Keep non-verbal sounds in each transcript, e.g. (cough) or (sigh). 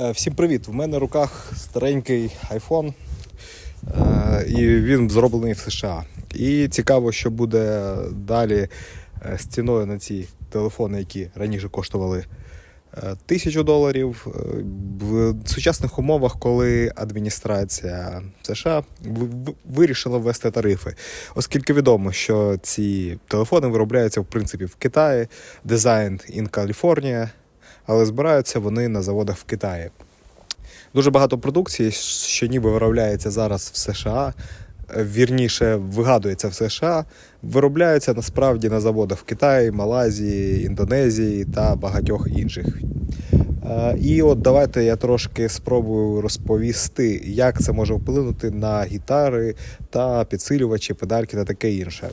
Е, Всім привіт! В мене в руках старенький iPhone, е, і він зроблений в США. І цікаво, що буде далі е, з ціною на ці телефони, які раніше коштували тисячу доларів. В сучасних умовах, коли адміністрація США вирішила ввести тарифи, оскільки відомо, що ці телефони виробляються в принципі в Китаї, Designed in California, але збираються вони на заводах в Китаї. Дуже багато продукції, що ніби виробляється зараз в США, вірніше вигадується в США, виробляються насправді на заводах в Китаї, Малайзії, Індонезії та багатьох інших. Е, І от давайте я трошки спробую розповісти, як це може вплинути на гітари та підсилювачі, педальки та таке інше.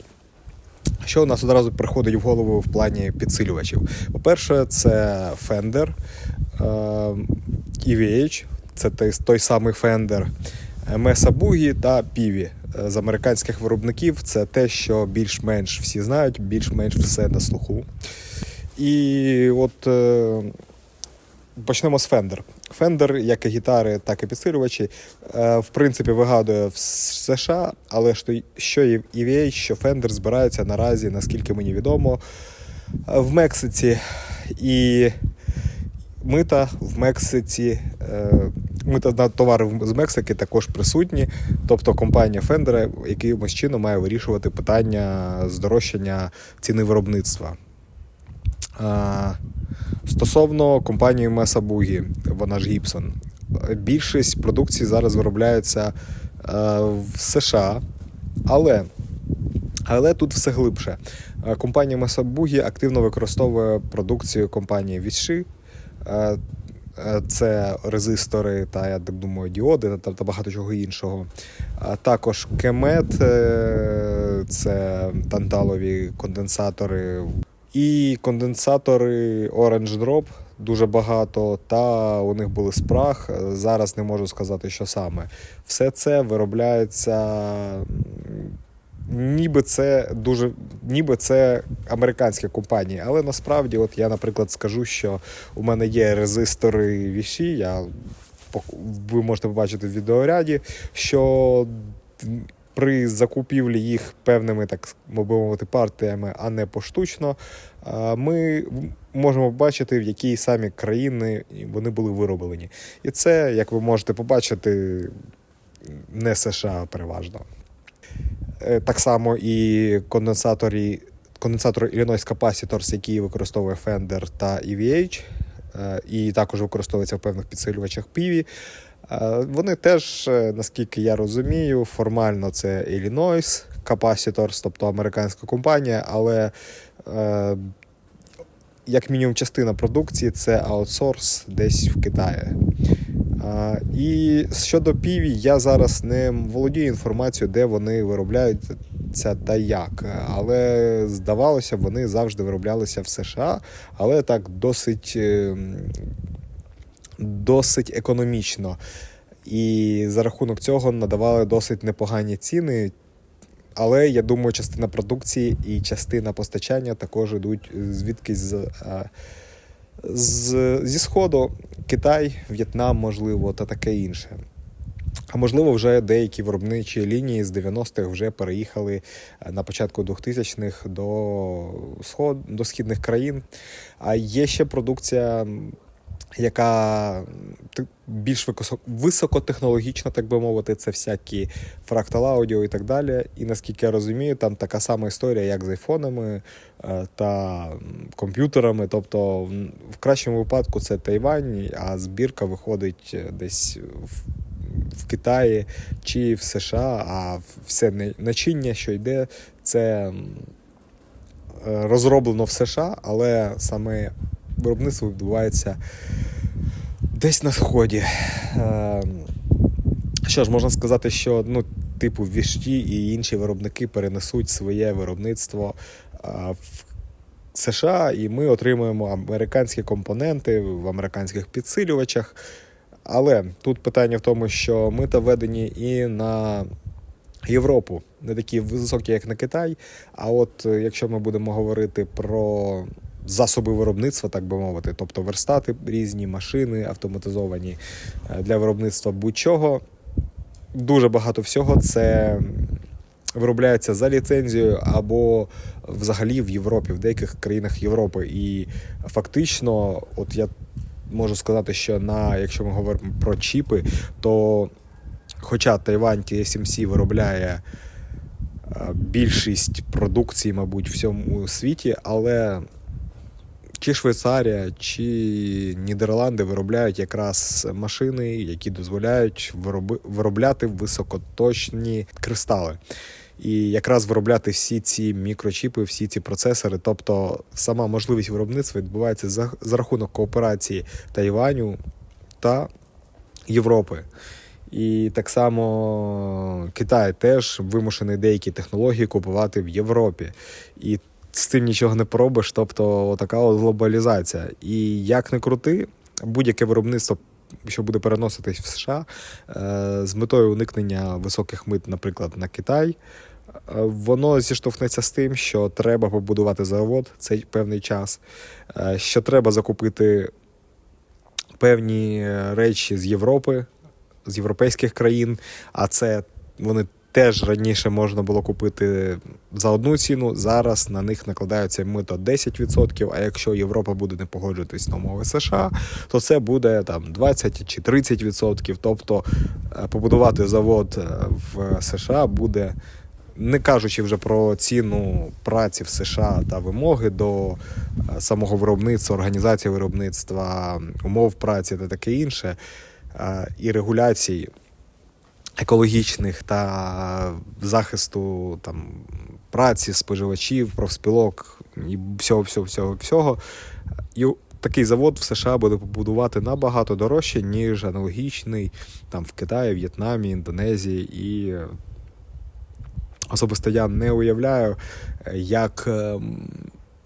Що у нас одразу приходить в голову в плані підсилювачів? По-перше, це Fender е, EVH, це той, самий Fender, е, Mesa Boogie та Pivi. Е, З американських виробників це те, що більш-менш всі знають, більш-менш все на слуху. І от почнемо з Fender. Fender, як і гітари, так і підсилювачі, е, в принципі, вигадує в США, але що- EVH, що Fender збирається наразі, наскільки мені відомо, в Мексиці. І мита в Мексиці, е, мита на товари з Мексики також присутні. Тобто компанія Fender якимось чином має вирішувати питання здорожчання ціни виробництва. Стосовно компанії Mesa Boogie, вона ж Gibson, більшість продукції зараз виробляється е, в США, але, але тут все глибше. Е, Компанія Mesa Boogie активно використовує продукцію компанії Vichy. Е, Це резистори та, я так думаю, діоди та, та багато чого іншого. А також е, це танталові конденсатори і конденсатори Orange Drop дуже багато, та у них були спраг. Зараз не можу сказати, що саме. Все це виробляється. Ніби це дуже ніби це американські компанії, але насправді, от я, наприклад, скажу, що у мене є резистори віші. Я ви можете побачити в відеоряді, що при закупівлі їх певними, так мовити, партіями, а не поштучно, ми можемо бачити, в якій самі країни вони були вироблені. І це, як ви можете побачити, не США переважно. Е, Так само і конденсаторі, конденсатори Illinois Capacitors, які використовує Fender та EVH, е, і також використовуються в певних підсилювачах PIVI. Вони теж, е, наскільки я розумію, формально це Illinois Capacitors, тобто американська компанія, але е, як мінімум частина продукції це аутсорс десь в Китаї. І щодо Піві, я зараз не володію інформацією, де вони виробляються та як. Але здавалося, вони завжди вироблялися в США, але так досить, ем, досить економічно. І за рахунок цього надавали досить непогані ціни. Але я думаю, частина продукції і частина постачання також йдуть звідкись з, е, з, зі Сходу, Китай, В'єтнам, можливо, та таке інше. А можливо, вже деякі виробничі лінії з 90-х вже переїхали е, на початку 2000-х до, до східних країн. А є ще продукція, яка більш високотехнологічна, так би мовити, це всякі фрактал аудіо і так далі. І наскільки я розумію, там така сама історія, як з айфонами е, та комп'ютерами. Тобто, в кращому випадку це Тайвань, а збірка виходить е, десь в, в Китаї чи в США, а все начиння, що йде, це е, розроблено в США, але саме виробництво відбувається десь на сході. Е, Що ж, можна сказати, що ну, типу Вішті і інші виробники перенесуть своє виробництво в США, і ми отримуємо американські компоненти в американських підсилювачах. Але тут питання в тому, що ми та введені і на Європу, не такі високі, як на Китай. А от е, якщо ми будемо говорити про засоби виробництва, так би мовити, тобто верстати різні машини автоматизовані е, для виробництва будь-чого. Дуже багато всього це виробляється за ліцензією або взагалі в Європі, в деяких країнах Європи. І фактично, от я можу сказати, що на якщо ми говоримо про чіпи, то хоча Тайвань TSMC виробляє е, більшість продукції, мабуть, в всьому світі, але чи Швейцарія, чи Нідерланди виробляють якраз машини, які дозволяють виробляти високоточні кристали. І якраз виробляти всі ці мікрочіпи, всі ці процесори. Тобто сама можливість виробництва відбувається за, за рахунок кооперації Тайваню та Європи. І так само Китай теж вимушений деякі технології купувати в Європі. І з цим нічого не поробиш. Тобто така глобалізація. І як не крути, будь-яке виробництво, що буде переноситись в США е, з метою уникнення високих мит, наприклад, на Китай. е, Воно зіштовхнеться з тим, що треба побудувати завод цей певний час, е, що треба закупити певні речі з Європи, з європейських країн, а це вони теж раніше можна було купити за одну ціну. Зараз на них накладається мито 10%, А якщо Європа буде не погоджуватись на умови США, то це буде там 20 чи 30%. Тобто е, побудувати завод е, в США буде. Не кажучи вже про ціну праці в США та вимоги до е, самого виробництва, організації виробництва, умов праці та таке інше, і регуляцій екологічних та захисту там, праці, споживачів, профспілок і всього, всього, всього, всього. І такий завод в США буде побудувати набагато дорожче, ніж аналогічний там в Китаї, В'єтнамі, Індонезії і особисто я не уявляю, як, ем,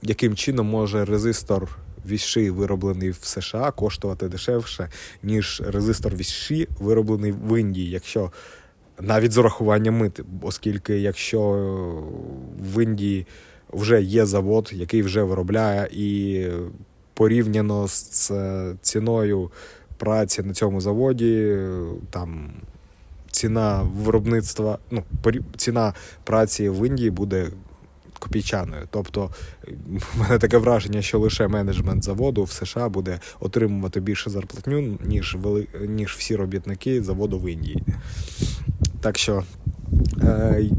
яким чином може резистор віщі, вироблений в США, коштувати дешевше, ніж резистор віщі, вироблений в Індії, якщо навіть з урахуванням мити, оскільки якщо в Індії вже є завод, який вже виробляє, і порівняно з е, ціною праці на цьому заводі, там ціна виробництва, ну, ціна праці в Індії буде копійчаною. Тобто, в мене таке враження, що лише менеджмент заводу в США буде отримувати більше зарплатню, ніж, вели... ніж всі робітники заводу в Індії. Так що, е,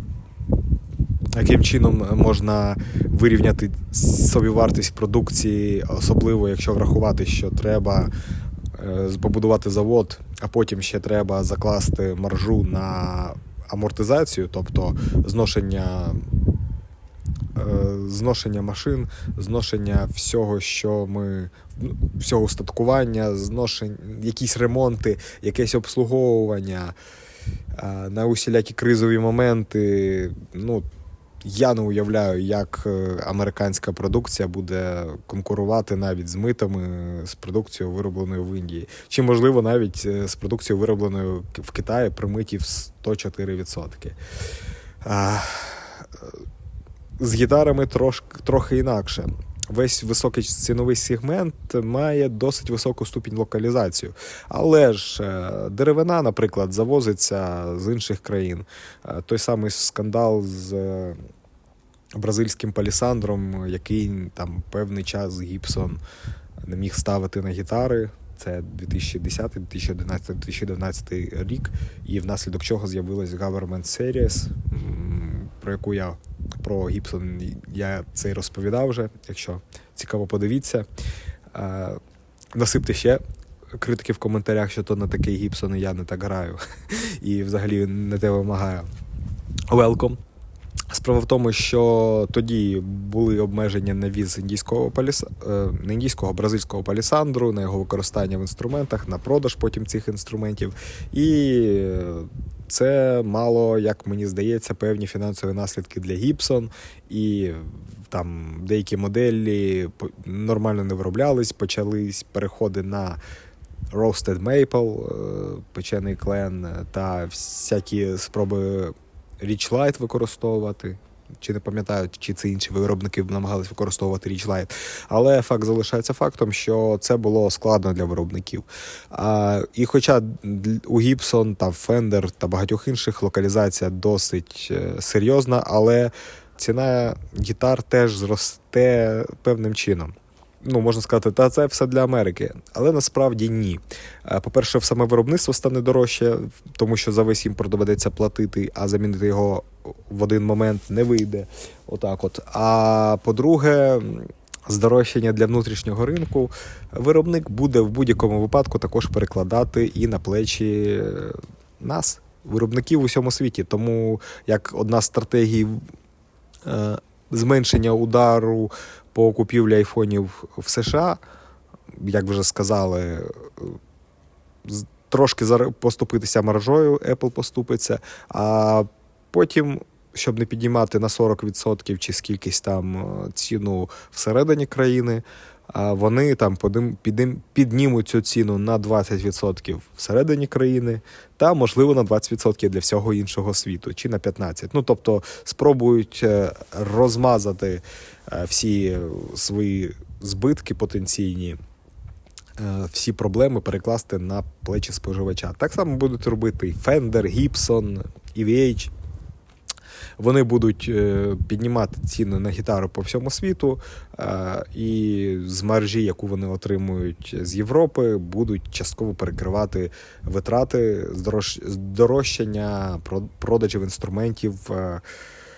яким чином можна вирівняти собівартість продукції, особливо якщо врахувати, що треба е, побудувати завод, а потім ще треба закласти маржу на амортизацію, тобто зношення. Е, Зношення машин, зношення всього, що ми всього устаткування, зношення, якісь ремонти, якесь обслуговування е, на усілякі кризові моменти. Ну, я не уявляю, як е, американська продукція буде конкурувати навіть з митами з продукцією, виробленою в Індії. Чи можливо навіть з продукцією, виробленою в Китаї при миті в 104%. З гітарами трош, трохи інакше. Весь високий ціновий сегмент має досить високу ступінь локалізацію. Але ж е, деревина, наприклад, завозиться з інших країн. Е, Той самий скандал з е, бразильським палісандром, який там певний час Гібсон не міг ставити на гітари. Це 2010, 2011, 2012 рік, і внаслідок чого з'явилась Government Series, про яку я про Гібсон я це й розповідав вже. Якщо цікаво, подивіться. Е, Насипте ще критики в коментарях, що то на такий Гібсон і я не так граю. (laughs) І взагалі не те вимагаю. Welcome. Справа в тому, що тоді були обмеження на віз індійського паліс... е, не індійського, а бразильського палісандру, на його використання в інструментах, на продаж потім цих інструментів. І це мало, як мені здається, певні фінансові наслідки для Гібсон. І там деякі моделі нормально не вироблялись, почались переходи на Roasted Maple, е, печений клен та всякі спроби Light використовувати. Чи не пам'ятаю, чи це інші виробники намагались використовувати річ Lite. Але факт залишається фактом, що це було складно для виробників. А, і хоча у Gibson та Fender та багатьох інших локалізація досить е, серйозна, але ціна гітар теж зросте певним чином. Ну, можна сказати, та це все для Америки. Але насправді ні. Е, По-перше, саме виробництво стане дорожче, тому що за весь імпорт доведеться платити, а замінити його в один момент не вийде. Отак от. А по-друге, здорожчання для внутрішнього ринку виробник буде в будь-якому випадку також перекладати і на плечі е, нас, виробників у всьому світі. Тому як одна з стратегій е, зменшення удару по купівлі айфонів в США, як вже сказали, трошки поступитися маржою, Apple поступиться, а потім. Щоб не піднімати на 40% чи скількись там е, ціну всередині країни, вони там піднімуть цю ціну на 20% всередині країни, та можливо на 20% для всього іншого світу, чи на 15%. Ну тобто спробують е, розмазати всі свої збитки потенційні. е, Всі проблеми перекласти на плечі споживача. Так само будуть робити і Fender, Gibson, EVH. Вони будуть е, піднімати ціни на гітару по всьому світу, е, і з маржі, яку вони отримують з Європи, будуть частково перекривати витрати здорож- здорожчання продажів інструментів е,